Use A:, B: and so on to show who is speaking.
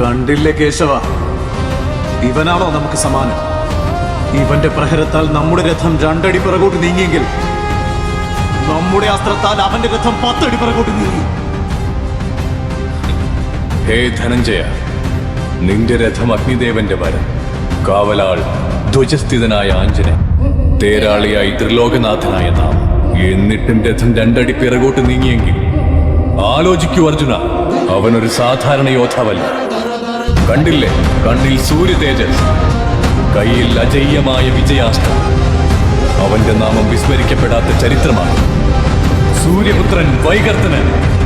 A: കണ്ടില്ലേ കേശവ? ഇവനാണോ നമുക്ക് സമാനം? ഇവന്റെ പ്രഹരത്താൽ നമ്മുടെ രഥം രണ്ടടി പിറകോട്ട് നീങ്ങിയെങ്കിൽ നമ്മുടെ അസ്ത്രത്താൽ അവന്റെ രഥം പത്തടി പിറകോട്ട് നീങ്ങി.
B: ഹേ ധനഞ്ജയ നിന്റെ രഥം അഗ്നിദേവന്റെ വരം. കാവലാൾ ധ്വജസ്ഥിതനായ ആഞ്ജന തേരാളിയായി ത്രിലോകനാഥനായ നാം എന്നിട്ടും രഥം രണ്ടടി പിറകോട്ട് നീങ്ങിയെങ്കിൽ ആലോചിക്കൂ അർജുന. അവനൊരു സാധാരണ യോദ്ധാവല്ല. കണ്ടില്ലേ? കണ്ണിൽ സൂര്യ തേജസ്. കയ്യിൽ അജയ്യമായ വിജയാസ്ത്രം. അവന്റെ നാമം വിസ്മരിക്കപ്പെടാത്ത ചരിത്രമാണ്. സൂര്യപുത്രൻ വൈകർത്തനൻ.